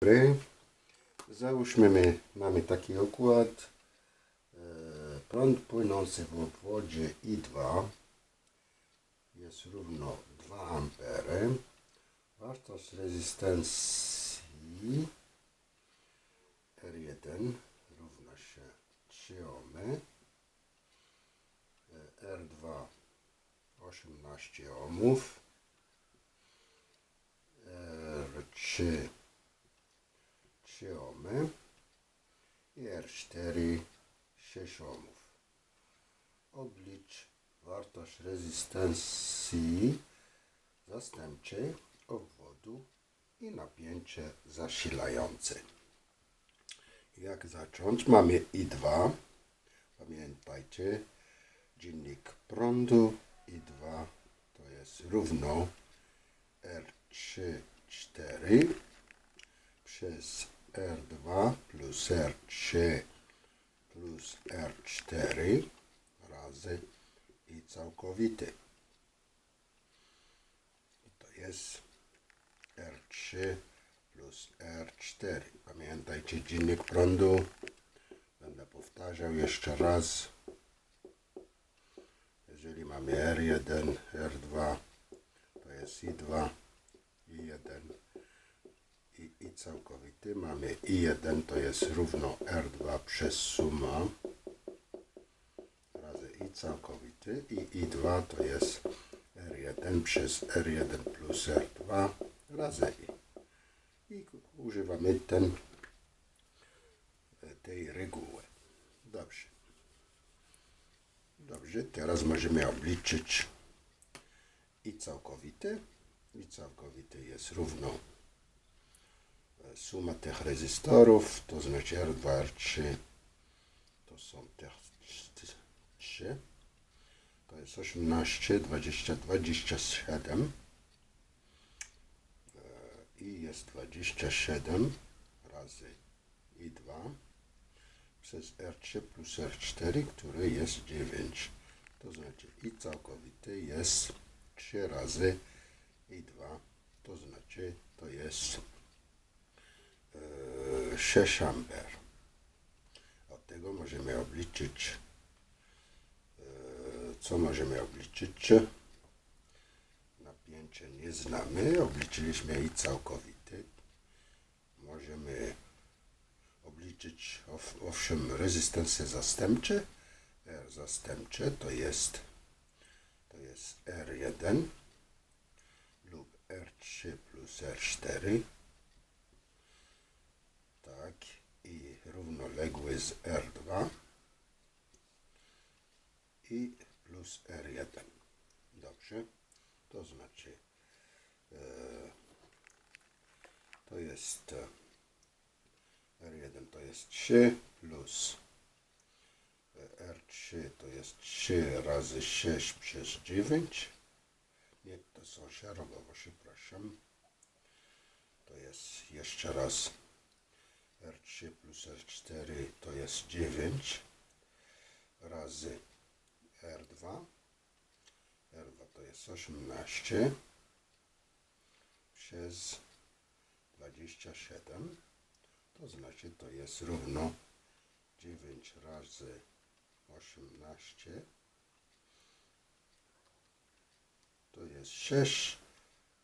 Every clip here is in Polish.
dobry. Załóżmy, my mamy taki układ. E, Prąd płynący w obwodzie I2 jest równo 2 ampery. Wartość rezystencji R1 równa się 3 ohmy. E, R2 18 ohmów. R3 3 ohmy i R4 6 ohmów. Oblicz wartość rezystencji zastępczej obwodu i napięcie zasilające. Jak zacząć? Mamy I2. Pamiętajcie, dziennik prądu I2 to jest równo R3 4 przez R2 plus R3 plus R4 razy i całkowity. I to jest R3 plus R4. Pamiętajcie dziennik prądu. Będę powtarzał jeszcze raz. Jeżeli mamy R1, R2, to jest I2, I1 i, i całkowity. Mamy I1 to jest równo R2 przez suma razy i całkowity i I2 to jest R1 przez R1 plus R2 razy i. I używamy ten, tej reguły. Dobrze. Dobrze, teraz możemy obliczyć i całkowity. I całkowity jest równo suma tych rezystorów, to znaczy R2, R3, to są te trzy, to jest 18, 20, 27 E, i jest 27 razy i 2 przez R3 plus R4, który jest 9. To znaczy i całkowity jest 3 razy i 2, to znaczy to jest 6 amper. Od tego możemy obliczyć, e, co możemy obliczyć? Napięcie nie znamy, obliczyliśmy i całkowity. Możemy obliczyć ow- owszem rezystencje zastępcze. R zastępcze to jest to jest R1 lub R3 plus R4 tak, i równoległy z R2 i plus R1. Dobrze, to znaczy e, to jest e, R1 to jest 3 plus e, R3 to jest 3 razy 6 przez 9. Nie, to są szerogowo, przepraszam. To jest jeszcze raz R3 plus R4 to jest 9 razy R2. R2 to jest 18 przez 27. To znaczy to jest równo 9 razy 18. To jest 6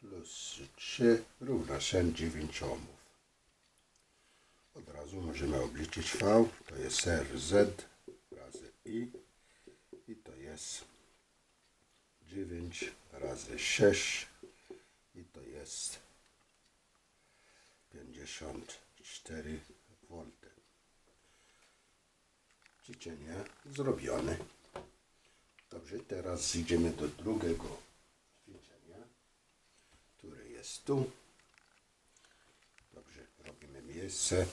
plus 3 równa się 9 ohmów. Od razu możemy obliczyć V, to jest RZ razy I i to jest 9 razy 6 i to jest 54 V. Ćwiczenie zrobione. Dobrze, teraz idziemy do drugiego ćwiczenia, które jest tu. Dobrze, robimy miejsce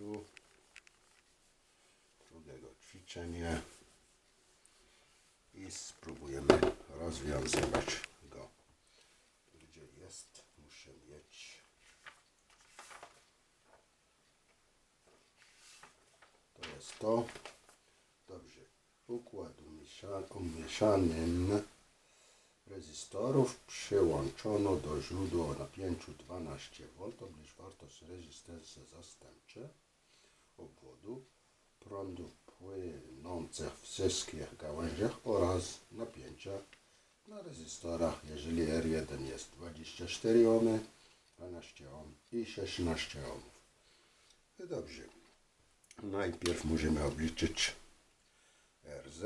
tu drugiego ćwiczenia i spróbujemy rozwiązywać go. Gdzie jest? Muszę mieć. To jest to. Dobrze. Układ umiesza- umieszanym rezystorów przyłączono do źródła o napięciu 12V, oblicz wartość rezystancji zastępcze obwodu, prądów płynących w wszystkich gałęziach oraz napięcia na rezystorach, jeżeli R1 jest 24 ohmy, 12 ohm i 16 ohmów. No Dobrze. Najpierw musimy obliczyć RZ.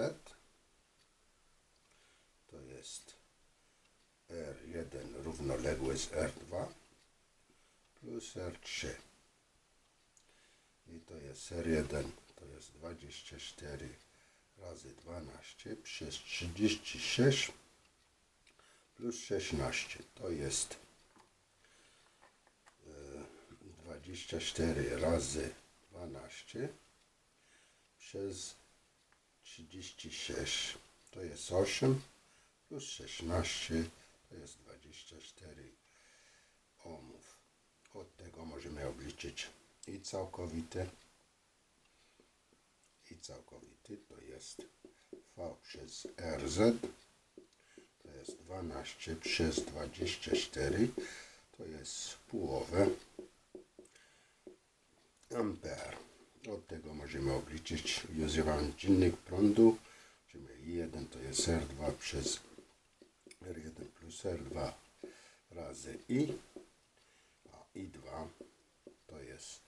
To jest R1 równoległy z R2 plus R3. I to jest R1, to jest 24 razy 12 przez 36 plus 16. To jest e, 24 razy 12 przez 36 to jest 8 plus 16 to jest 24 ohmów. Od tego możemy obliczyć i całkowity. I całkowity to jest V przez RZ to jest 12 przez 24 to jest połowę amper. Od tego możemy obliczyć używając czynnik prądu, czyli I1 to jest R2 przez R1 plus R2 razy I, a I2 to jest,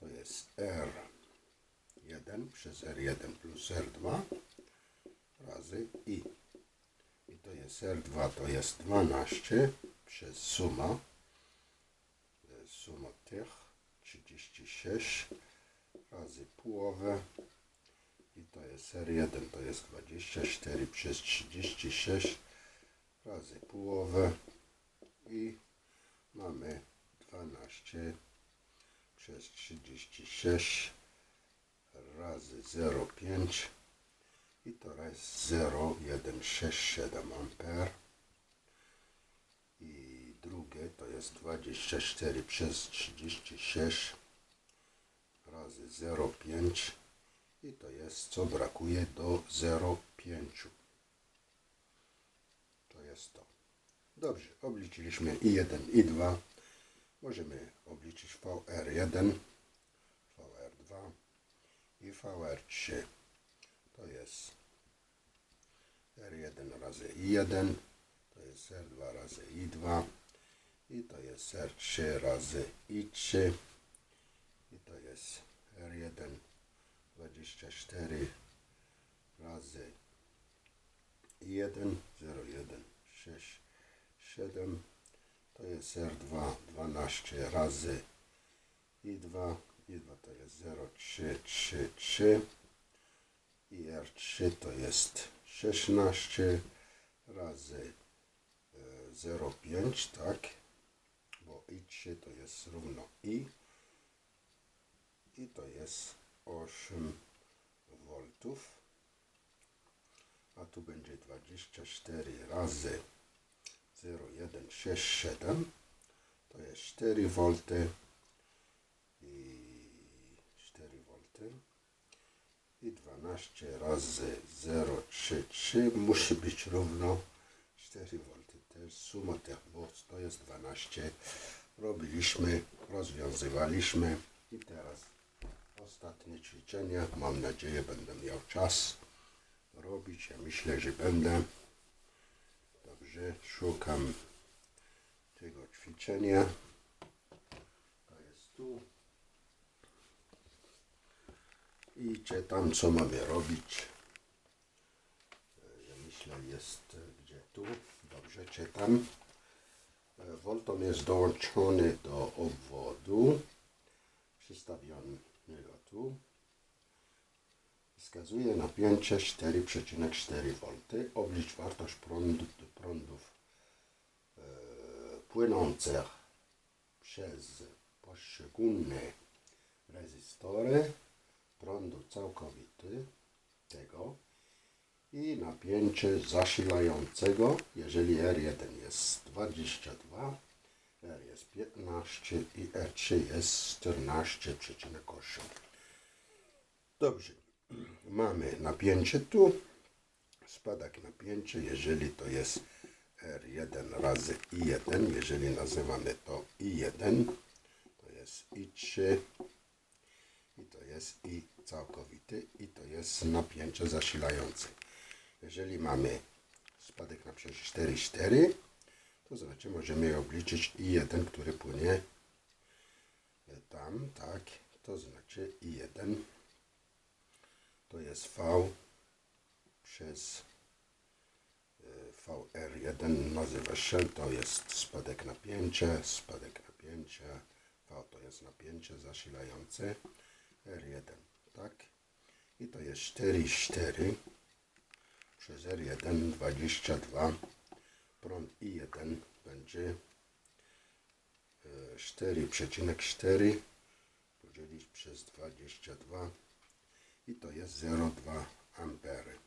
to jest R1 przez R1 plus R2 razy I. I to jest R2 to jest 12 przez suma, suma tych 36 razy połowę i to jest R1 to jest 24 przez 36 razy połowę i mamy 12 przez 36 razy 0,5 i to jest 0,167 amper. I drugie to jest 24 przez 36 razy 0,5 i to jest co brakuje do 0,5 to jest to. Dobrze, obliczyliśmy i 1 i 2 możemy obliczyć VR1 VR2 i VR3 to jest R1 razy I1 to jest R2 razy I2 i to jest R3 razy I3 i to jest R1 24 razy 1 0 1 6 7 to jest R2 12 razy I2 I2 to jest 0 3 3 3 i R3 to jest 16 razy e, 0,5 tak? Bo I3 to jest równo I. I to jest 8 voltów. A tu będzie 24 razy 0,167 to jest 4 V i 4 V i 12 razy 0,33 musi być równo. 4 V jest suma tych bo to jest 12 robiliśmy, rozwiązywaliśmy. I teraz ostatnie ćwiczenie. Mam nadzieję będę miał czas robić. Ja myślę, że będę Dobrze, szukam tego ćwiczenia. To jest tu. I czytam, co mamy robić. E, Ja myślę, jest e, gdzie tu. Dobrze, czytam. E, Voltom jest dołączony do obwodu. Przystawionego tu. Wskazuje napięcie 4,4 V. Oblicz wartość prądu, prądów e, płynących przez poszczególne rezystory prądu całkowity tego i napięcie zasilającego, jeżeli R1 jest 22, R jest 15 i R3 jest 14,8. Dobrze mamy napięcie tu, spadek napięcia, jeżeli to jest R1 razy I1. Jeżeli nazywamy to I1, to jest I3 i to jest I całkowity i to jest napięcie zasilające. Jeżeli mamy spadek na przykład 4, 4, to znaczy możemy obliczyć I1, który płynie tam, tak, to znaczy I1 to jest V przez e, VR1 nazywa się, to jest spadek napięcia, spadek napięcia, V to jest napięcie zasilające, R1, tak? I to jest 4, 4 przez R1 22, prąd I1 będzie e, 4,4 podzielić przez 22 i to jest 0,2 ampery.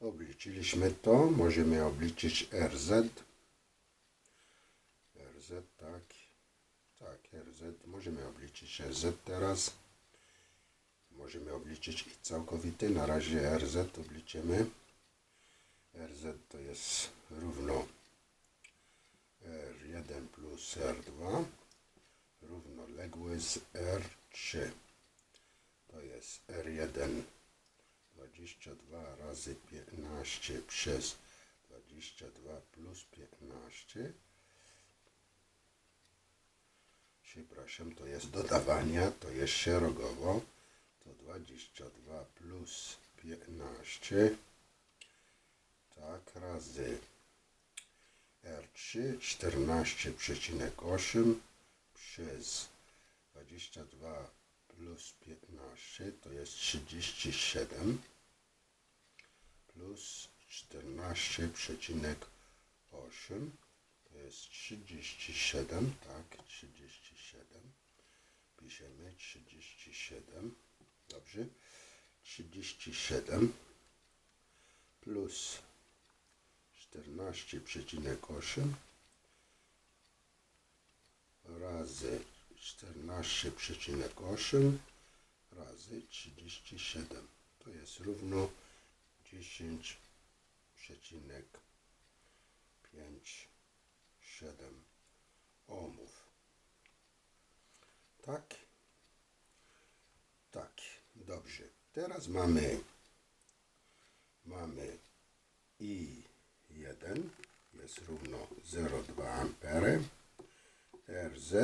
Obliczyliśmy to, możemy obliczyć RZ. RZ, tak. Tak, RZ. Możemy obliczyć RZ teraz. Możemy obliczyć i całkowity. Na razie RZ obliczymy. RZ to jest równo R1 plus R2 równoległy z R3. To jest R1 22 razy 15 przez 22 plus 15. Przepraszam, to jest dodawania, to jest szerogowo. To 22 plus 15. Tak, razy R3 14,8 przez 22 plus 15 to jest 37 plus 14,8 to jest 37, tak, 37. Piszemy 37, dobrze. 37 plus 14,8 razy 14,8 razy 37. To jest równo 10,57 ohmów. Tak? Tak, dobrze. Teraz mamy mamy I1 jest równo 0,2 ampery. RZ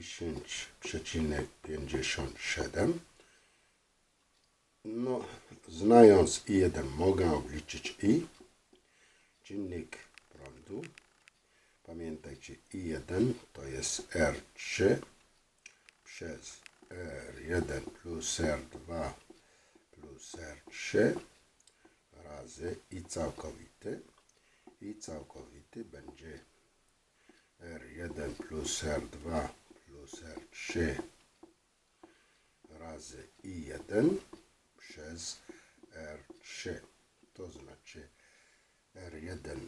10,57. No, znając I1 mogę obliczyć I. Czynnik prądu. Pamiętajcie, I1 to jest R3 przez R1 plus R2 plus R3 razy I całkowity. I całkowity będzie R1 plus R2 plus R3 razy I1 przez R3. To znaczy R1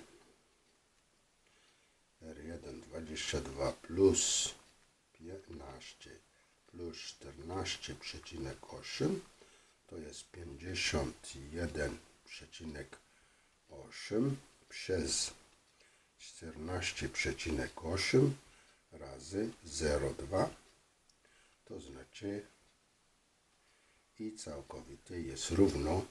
R1 22 plus 15 plus 14,8 to jest 51,8 przez 14,8 razy 0,2 to znaczy i całkowity jest równo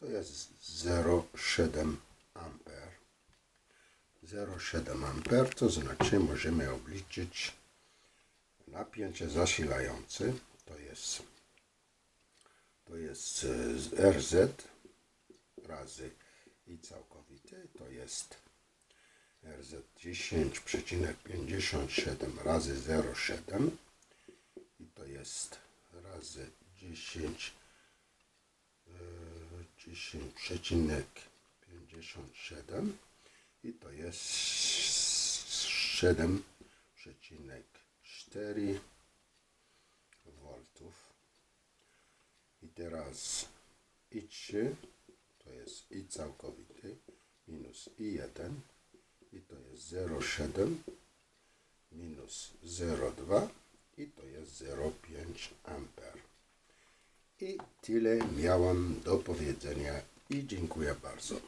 to jest 0,7 amper. 0,7 amper to znaczy możemy obliczyć napięcie zasilające to jest to jest RZ razy i całkowity to jest RZ 10,57 razy 0,7 i to jest razy 10 e, 10,57 i to jest 7,4 voltów. I teraz I3 to jest I całkowity minus I1 i to jest 0,7 minus 0,2 i to jest 0,5 amper. I tyle miałam do powiedzenia i dziękuję bardzo.